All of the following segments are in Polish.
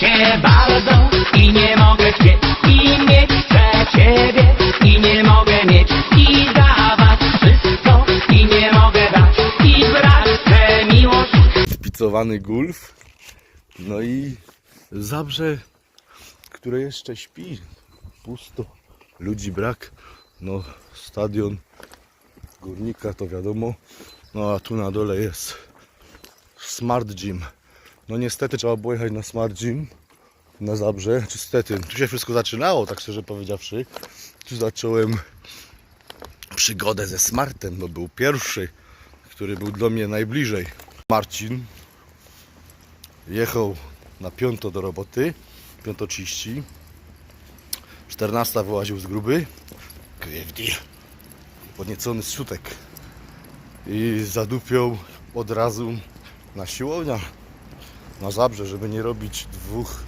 cię bardzo i nie mogę chcieć i mieć chcę ciebie i nie mogę mieć i dawać wszystko i nie mogę dać i brać tę miłość Spicowany Gulf. No i Zabrze, które jeszcze śpi. Pusto. Ludzi brak. No, stadion górnika to wiadomo. No a tu na dole jest Smart Gym. No niestety trzeba było jechać na Smart na Zabrze. Niestety, tu się wszystko zaczynało, tak szczerze powiedziawszy. Tu zacząłem przygodę ze Smartem, bo był pierwszy, który był do mnie najbliżej. Marcin jechał na piąto do roboty, 5.30. 14 wyłaził z gruby. KFD. Podniecony sutek. I zadupiał od razu na siłownię. Na Zabrze, żeby nie robić dwóch,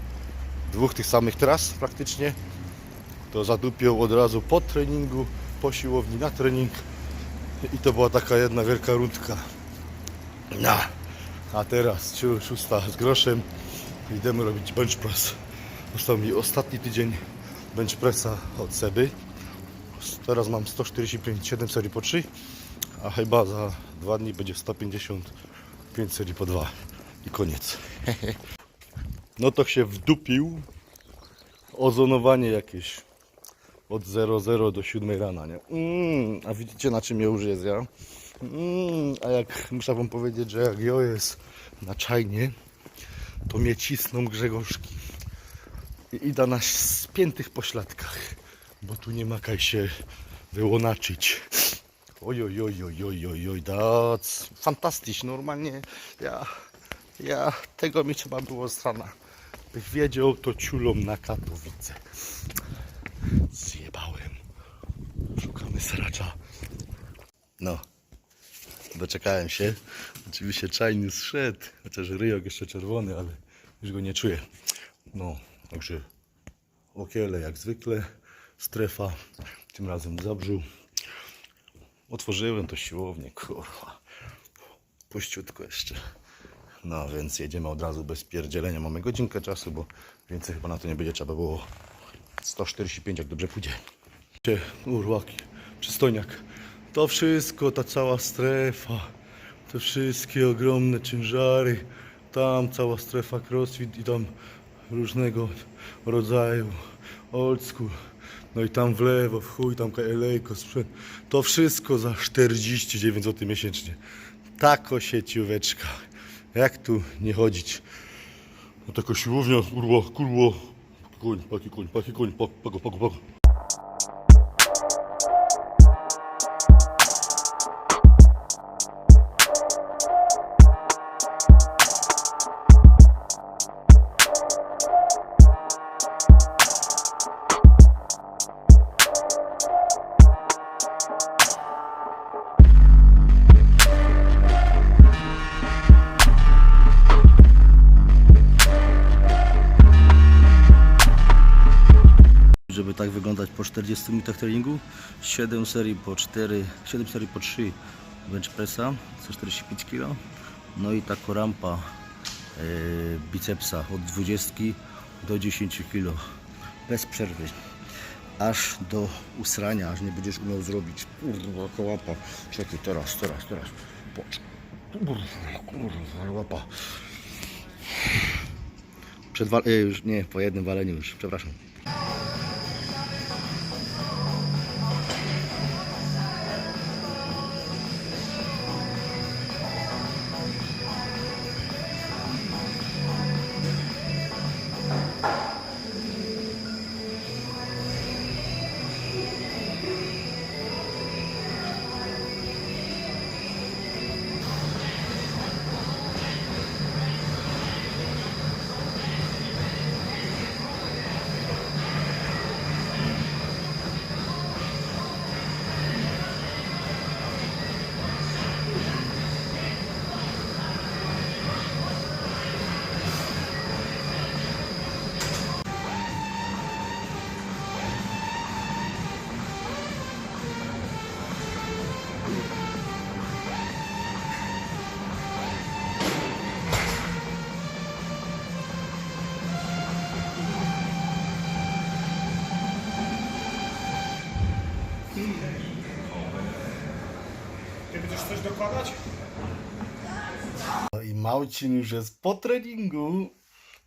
dwóch tych samych tras praktycznie. To zadupiał od razu po treningu, po siłowni na trening. I to była taka jedna wielka rundka. No. A teraz szósta z groszem idziemy robić bench press. Został mi ostatni tydzień bench pressa od Seby. Teraz mam 145, 7 serii po 3, a chyba za dwa dni będzie 155 serii po 2 i koniec. No to się wdupił ozonowanie jakieś od 00 do 7 rana, nie? Mm, a widzicie na czym ja już ja? Mm, a jak muszę wam powiedzieć, że jak jo jest na czajnie, to mnie cisną Grzegorzki. I idę na spiętych pośladkach, bo tu nie ma kaj się wyłonaczyć. Oj, oj, oj, oj, oj, oj, oj, that's fantastycznie, normalnie ja, ja, tego mi trzeba było strana. Bych wiedział, to ciulą na Katowice. Zjebałem. Szukamy sracza. No, doczekałem się. Oczywiście czajny zszedł, chociaż ryjok jeszcze czerwony, ale już go nie czuję. No, także okiele jak zwykle, strefa, tym razem w Zabrzu. Otworzyłem to siłownię, kurwa. Puściutko jeszcze. No, więc jedziemy od razu bez pierdzielenia. Mamy godzinkę czasu, bo więcej chyba na to nie będzie trzeba było 145, jak dobrze pójdzie. Urłaki, przystojniak. To wszystko, ta cała strefa, te wszystkie ogromne ciężary, tam cała strefa crossfit i tam różnego rodzaju old school. No i tam w lewo, w chuj, tam elejko, sprzęt. To wszystko za 49 zł miesięcznie. Tako siecióweczka. Jak tu nie chodzić? No taka siłownia, kurwa, kurwa. Koń, paki koń, paki koń, pak, pago, pago, tak wyglądać po 40 minutach treningu? 7 serii po 4 7 serii po 3 bench pressa 145 kg no i taka rampa e, bicepsa od 20 do 10 kg bez przerwy. Aż do usrania, aż nie będziesz umiał zrobić. Kurwa jaka łapa. Czekaj teraz, teraz, teraz. Patrz. kurwa, kurwa łapa. Przed wal- e, już nie, po jednym waleniu już, przepraszam No i Małcin już jest po treningu.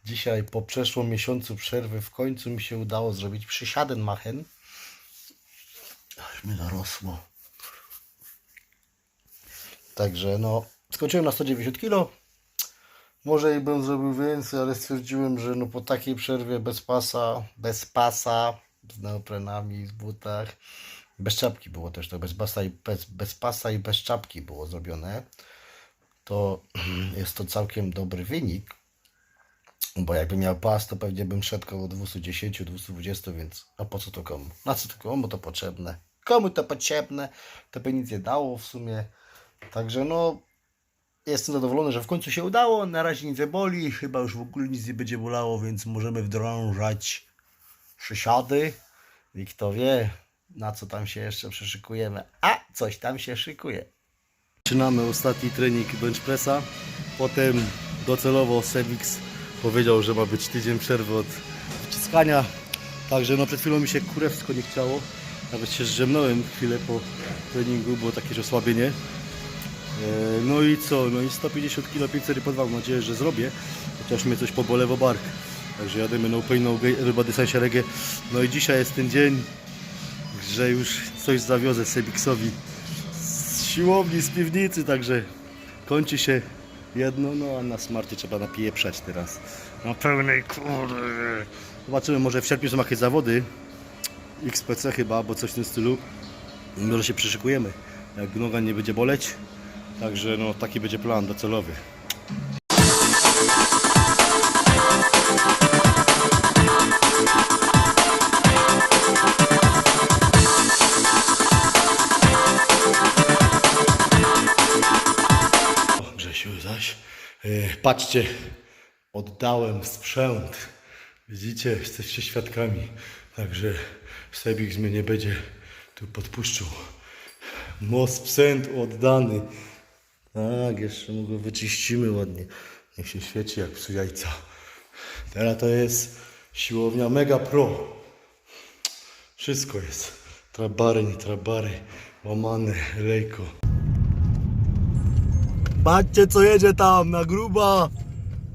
Dzisiaj po przeszłym miesiącu przerwy w końcu mi się udało zrobić przysiaden machen. Aż mi narosło. Także no, skończyłem na 190 kg. Może i bym zrobił więcej, ale stwierdziłem, że no po takiej przerwie bez pasa, bez pasa, z neoprenami, z butach, bez czapki było też to, bez pasa i bez, bez pasa i bez czapki było zrobione to jest to całkiem dobry wynik. Bo jakbym miał pas, to pewnie bym szedł koło 210, 220, więc a po co to komu? Na co to komu to potrzebne? Komu to potrzebne? To by nic nie dało w sumie. Także no, jestem zadowolony, że w końcu się udało. Na razie nic nie boli, chyba już w ogóle nic nie będzie bolało, więc możemy wdrążać przysiady. I kto wie, na co tam się jeszcze przeszykujemy. A, coś tam się szykuje. Zaczynamy ostatni trening bench pressa. Potem docelowo Semix powiedział, że ma być tydzień przerwy od wyciskania. Także no przed chwilą mi się kurewsko nie chciało. Nawet się zdrzemnąłem chwilę po treningu, było takie osłabienie. E, No i co? No i 150 kg 5 serii podwag. Mam nadzieję, że zrobię. Chociaż mnie coś pobolewo bark. Także jademy no pain, no everybody sensie. No i dzisiaj jest ten dzień, że już coś zawiozę Semixowi z siłowni, z piwnicy, także kończy się jedno, no a na smarcie trzeba napieprzać teraz. Na pełnej kurde. Zobaczymy, może w sierpniu są jakieś zawody. XPC chyba, albo coś w tym stylu. Może się przyszykujemy, jak noga nie będzie boleć. Także no taki będzie plan docelowy. Patrzcie, oddałem sprzęt. Widzicie, jesteście świadkami. Także Sebix mnie nie będzie tu podpuszczał. Most sprzęt oddany. Tak, jeszcze mu go wyczyścimy ładnie. Niech się świeci jak psu jajca. Teraz to jest siłownia Mega Pro. Wszystko jest. Trabary, nie trabary, łamane, lejko. Patrzcie co jedzie tam na gruba.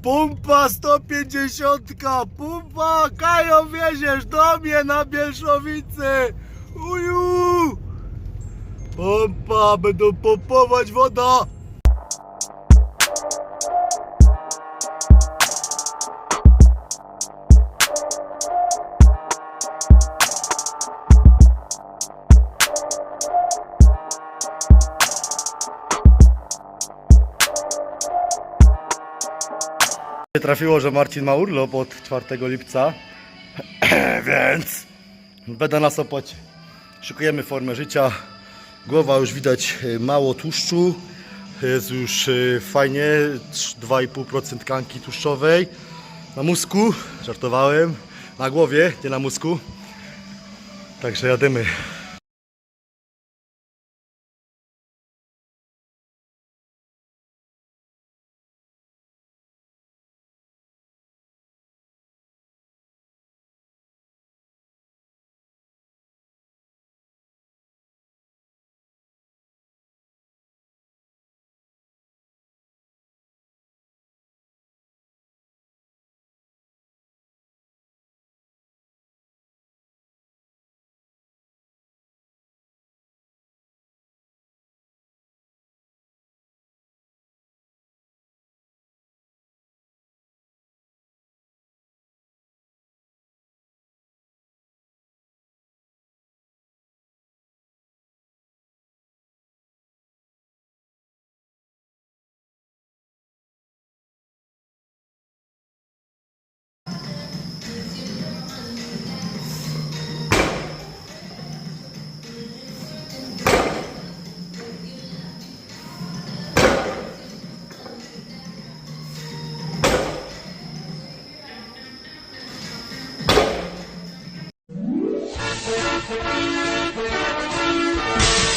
Pumpa 150, pumpa, Kajo wieziesz do mnie na Bielszowicy. Uju! Pompa, będą pompować woda. Trafiło, że Marcin ma urlop od 4 lipca, więc będę na Sopocie. Szykujemy formę życia. Głowa już widać e, mało tłuszczu. Jest już e, fajnie. 2,5% tkanki tłuszczowej. Na mózgu, żartowałem. Na głowie, nie na mózgu. Także jadymy.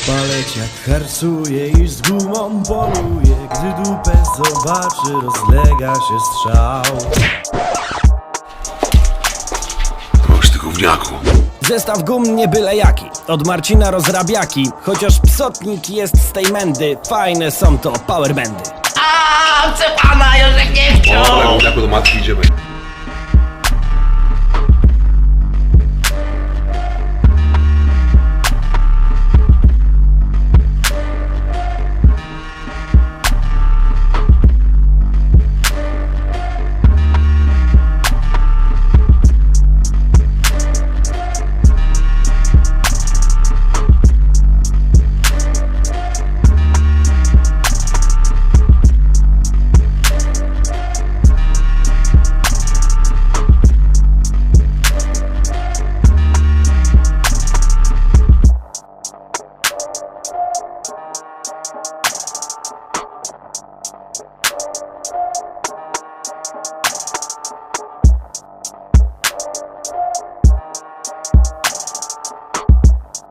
Paleć jak harsuje i z gumą poluje. Gdy dupę zobaczy rozlega się strzał. Masz ty gówniaku. Zestaw gum nie byle jaki, od Marcina rozrabiaki. Chociaż psotnik jest z tej mędy, fajne są to powerbandy. Dobra, jak do matki idziemy.